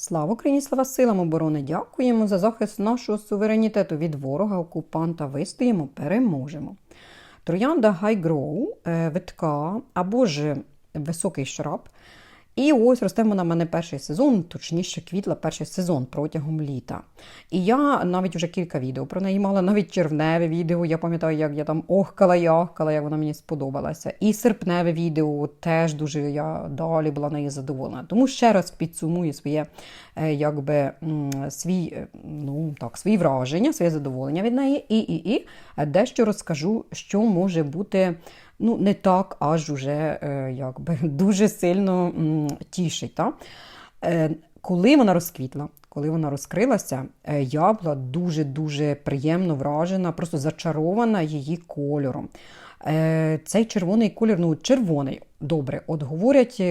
Слава Україні, слава силам оборони! Дякуємо за захист нашого суверенітету від ворога, окупанта. Вистоїмо, переможемо. Троянда Гайгроу, е, витка або ж високий шраб. І ось росте вона в мене перший сезон, точніше, квітла перший сезон протягом літа. І я навіть вже кілька відео про неї мала, навіть червневе відео. Я пам'ятаю, як я там охкала, яхкала, як вона мені сподобалася. І серпневе відео теж дуже я далі була нею задоволена. Тому ще раз підсумую своє е, якби, свій, е, ну, так, свої враження, своє задоволення від неї. І, і, і дещо розкажу, що може бути ну, не так аж уже е, якби, дуже сильно тішить. Та? Е, коли вона розквітла, коли вона розкрилася, е, я була дуже-дуже приємно вражена, просто зачарована її кольором. Цей червоний колір, ну, червоний, добре, от говорять.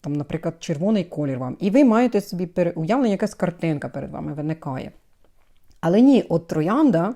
Там, наприклад, червоний колір вам, і ви маєте собі уявлення, якась картинка перед вами виникає. Але ні, от троянда,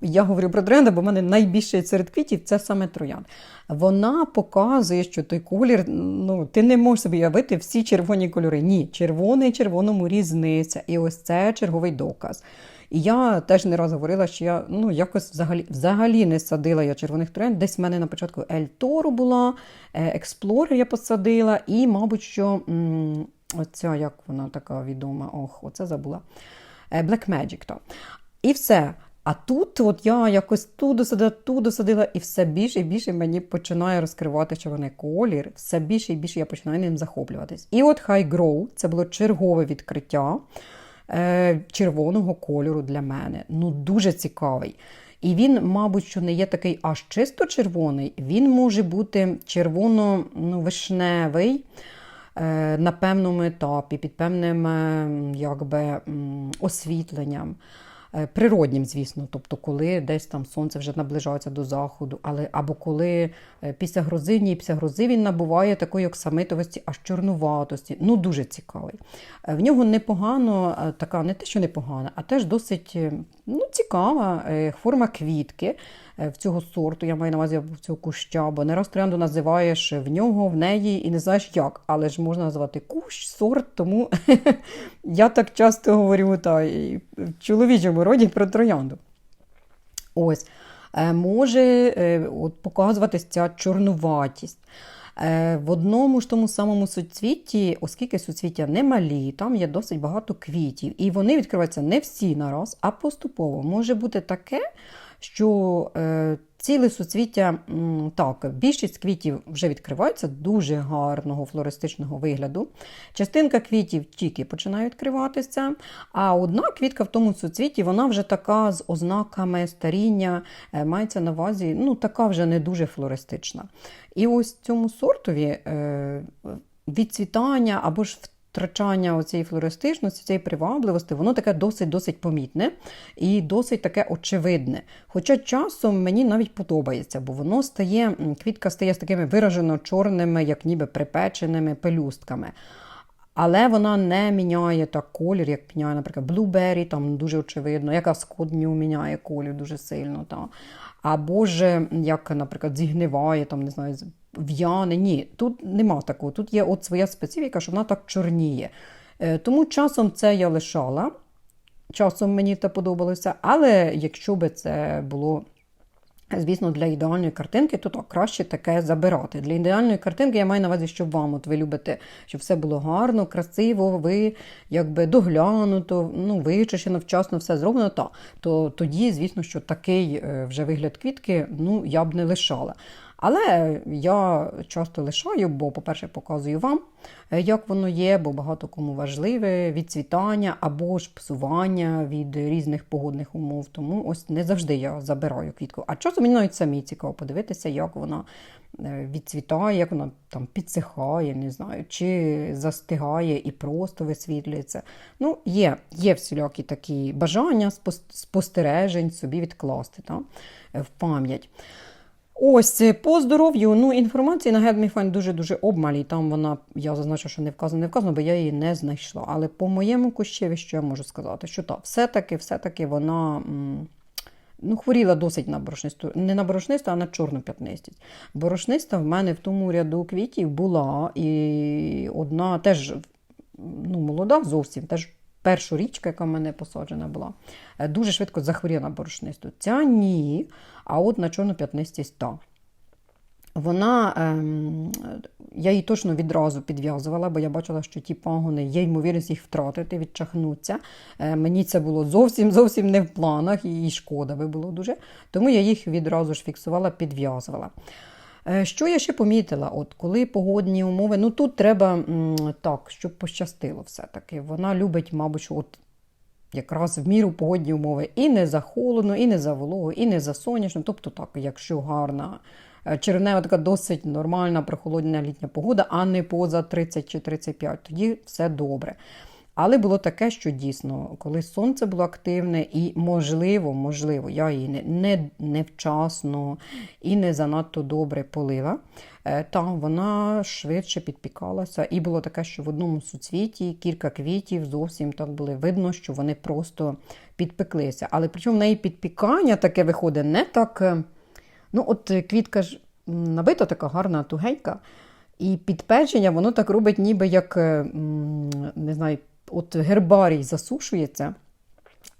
я говорю про троянда, бо в мене найбільше серед квітів це саме троянд. Вона показує, що той колір, ну, ти не можеш собі уявити всі червоні кольори. Ні, червоний, червоному різниця. І ось це черговий доказ. І я теж не раз говорила, що я ну, якось взагалі, взагалі не садила я червоних троянд. Десь в мене на початку Ель Торо була, Експлорер я посадила, і, мабуть, що м, оця, як вона така відома, ох, оце забула. Е, Black Magic. То. І все. А тут от я якось ту досадила, ту досадила, і все більше і більше мені починає розкривати червоний колір, все більше і більше я починаю ним захоплюватись. І от High Grow це було чергове відкриття е, червоного кольору для мене. Ну, дуже цікавий. І він, мабуть, що не є такий аж чисто червоний, він може бути червоно-вишневий. е, На певному етапі, під певним якби, освітленням, природнім, звісно, тобто, коли десь там сонце вже наближається до заходу, але або коли е, після грози, після грози він набуває такої оксамитовості, аж чорнуватості. Ну, дуже цікавий. Е, В нього непогано, е, така, не те, що непогана, а теж досить е, ну, цікава е, форма квітки е, в цього сорту, я маю на увазі в цього куща, бо не раз троянду називаєш в нього, в неї і не знаєш як, але ж можна назвати кущ, сорт, тому я так часто говорю та, і в чоловічому роді про троянду. Ось. Е, Може е, от, показуватись ця чорнуватість. Е, В одному ж тому самому суцвітті, оскільки суцвіття не малі, там є досить багато квітів, і вони відкриваються не всі нараз, а поступово. Може бути таке, що е, ціле суцвіття, так, більшість квітів вже відкриваються дуже гарного флористичного вигляду. Частинка квітів тільки починає відкриватися, а одна квітка в тому суцвіті, вона вже така з ознаками старіння, е, мається на увазі, ну, така вже не дуже флористична. І ось цьому сортові е, відцвітання або ж втрачання оцієї флористичності, цієї привабливості, воно таке досить-досить помітне і досить таке очевидне. Хоча часом мені навіть подобається, бо воно стає, квітка стає з такими виражено чорними, як ніби припеченими пелюстками. Але вона не міняє так колір, як міняє, наприклад, Blueberry, там дуже очевидно, яка скодню міняє колір дуже сильно. Та. Або ж, як, наприклад, зігниває, там, не знаю, в'яне. Ні, тут нема такого. Тут є от своя специфіка, що вона так чорніє. Е, Тому часом це я лишала. Часом мені це подобалося, але якщо би це було Звісно, для ідеальної картинки, то так краще таке забирати. Для ідеальної картинки я маю на увазі, що вам от ви любите, щоб все було гарно, красиво, ви якби доглянуто, ну, вичищено, вчасно все зроблено, та, то тоді, звісно, що такий е, вже вигляд квітки ну, я б не лишала. Але я часто лишаю, бо, по-перше, показую вам, е, як воно є, бо багато кому важливе відцвітання або ж псування від різних погодних умов. Тому ось не завжди я забираю квітку. А часом мені навіть самі цікаво подивитися, як вона е, відцвітає, як вона там підсихає, не знаю, чи застигає і просто висвітлюється. Ну, є, є всілякі такі бажання спостережень собі відкласти та, в пам'ять. Ось е, по здоров'ю. Ну, інформації на GetMeFind дуже-дуже обмалі. Там вона, я зазначу, що не вказано, не вказано, бо я її не знайшла. Але по моєму кущеві, що я можу сказати, що так, все-таки, все-таки вона. Ну, хворіла досить на борошнисту, не на борошнисту, а на чорну п'ятнистість. Борошниста в мене в тому ряду квітів була, і одна теж ну, молода зовсім, теж перша річка, яка в мене посаджена була, е, дуже швидко захворіла на борошнисту. Ця ні, а от на чорноп'ятнистість та. Вона, ем, я її точно відразу підв'язувала, бо я бачила, що ті пагони є ймовірність їх втратити, відчахнуться. Е, мені це було зовсім зовсім не в планах, і шкода би було дуже. Тому я їх відразу ж фіксувала, підв'язувала. Е, Що я ще помітила? От коли погодні умови, ну тут треба так, щоб пощастило все-таки. Вона любить, мабуть, от якраз в міру погодні умови і не за холодно, і не за вологу, і не за сонячно. Тобто так, якщо гарна е, червнева така досить нормальна прохолодна літня погода, а не поза 30 чи 35, тоді все добре. Але було таке, що дійсно, коли сонце було активне, і можливо, можливо, я її не, не, невчасно і не занадто добре полила, е, там вона швидше підпікалася. І було таке, що в одному суцвіті кілька квітів зовсім так були видно, що вони просто підпеклися. Але причому в неї підпікання таке виходить не так. е, Ну, от квітка ж набита така гарна, тугенька. І підпечення воно так робить, ніби як е, не знаю, от гербарій засушується,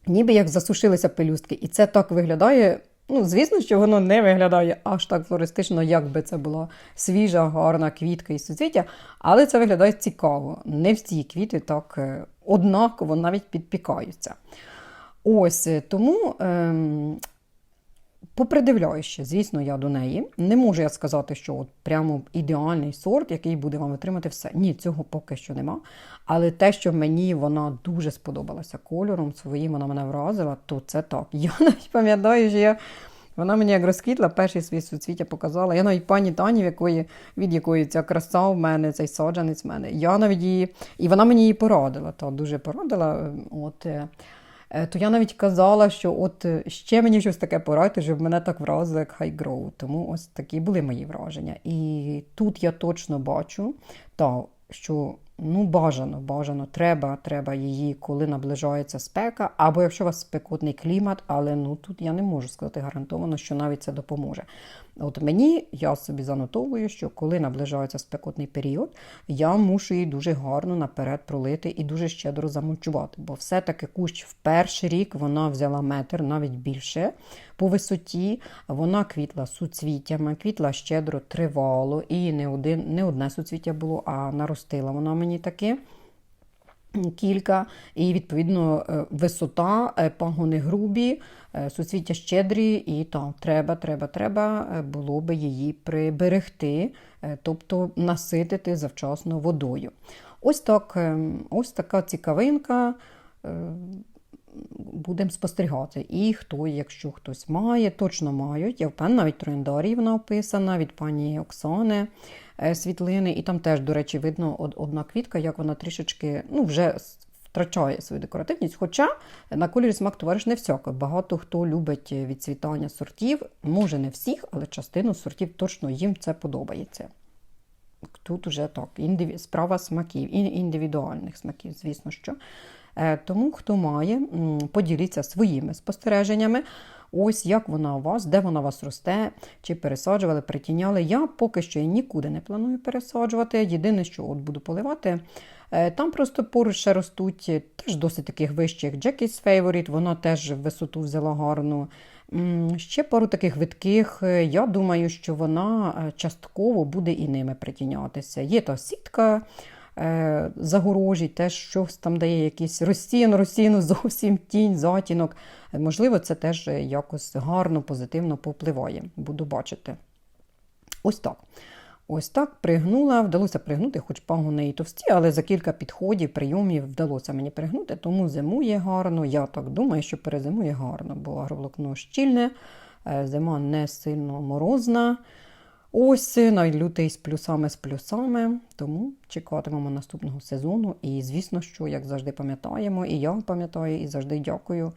ніби як засушилися пелюстки. І це так виглядає. Ну, звісно, що воно не виглядає аж так флористично, як би це була свіжа, гарна квітка і суцвіття, але це виглядає цікаво. Не всі квіти так е, однаково навіть підпікаються. Ось е, тому. Ем, Попридивляючи, звісно, я до неї. Не можу я сказати, що от прямо ідеальний сорт, який буде вам витримати все. Ні, цього поки що нема. Але те, що мені вона дуже сподобалася кольором своїм, вона мене вразила, то це так. Я навіть пам'ятаю, що я. Вона мені як розквітла, перший свій суцвіття показала. Я навіть пані Тані, в якої, від якої ця краса в мене, цей саджанець в мене. Я навіть її, і вона мені її порадила, та дуже порадила. От, Е, то я навіть казала, що от е, ще мені щось таке порадьте, щоб мене так вразило, як High Grow. Тому ось такі були мої враження. І тут я точно бачу, та, що ну, бажано, бажано, треба, треба її, коли наближається спека, або якщо у вас спекотний клімат, але ну тут я не можу сказати гарантовано, що навіть це допоможе. От мені я собі занотовую, що коли наближається спекотний період, я мушу її дуже гарно наперед пролити і дуже щедро замульчувати. Бо все-таки кущ в перший рік вона взяла метр, навіть більше по висоті. Вона квітла суцвіттями, квітла щедро тривало, і не один, не одне суцвіття було, а наростила вона мені таки. Кілька, і відповідно е, висота, е, пагони грубі, е, суцвіття щедрі, і так, треба, треба, треба було би її приберегти, тобто наситити завчасно водою. Ось так, ось така цікавинка. Будемо спостерігати. І хто, якщо хтось має, точно мають. Я впевнена, навіть трояндарій вона описана від пані Оксани світлини. І там теж, до речі, видно одна квітка, як вона трішечки ну, вже втрачає свою декоративність. Хоча на кольорі смак товариш не всяко. Багато хто любить відцвітання сортів, може не всіх, але частину сортів точно їм це подобається. Тут уже так, справа смаків, індивідуальних смаків, звісно що. Тому, хто має, поділіться своїми спостереженнями. Ось як вона у вас, де вона у вас росте, чи пересаджували, притіняли. Я поки що нікуди не планую пересаджувати. Єдине, що от буду поливати. Там просто поруч ще ростуть теж досить таких вищих Jackie's Favorite, вона теж висоту взяла гарну. Ще пару таких видких. Я думаю, що вона частково буде і ними притінятися. Є та сітка загорожі, теж щось там дає якийсь розсіян, розсіяну зовсім тінь, затінок. Можливо, це теж якось гарно, позитивно попливає. Буду бачити. Ось так. Ось так пригнула, вдалося пригнути, хоч пагони і товсті, але за кілька підходів, прийомів вдалося мені пригнути, тому зимує гарно. Я так думаю, що перезимує гарно, бо агроволокно щільне, зима не сильно морозна. Ось навіть лютий з плюсами з плюсами, тому чекатимемо наступного сезону. І, звісно, що, як завжди, пам'ятаємо, і я пам'ятаю, і завжди дякую.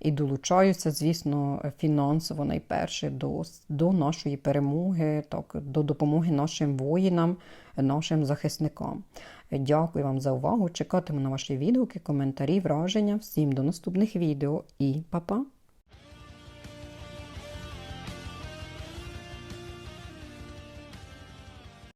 І долучаюся, звісно, фінансово найперше до до нашої перемоги, так, до допомоги нашим воїнам, нашим захисникам. Дякую вам за увагу. Чекатиму на ваші відгуки, коментарі, враження. Всім до наступних відео і па-па!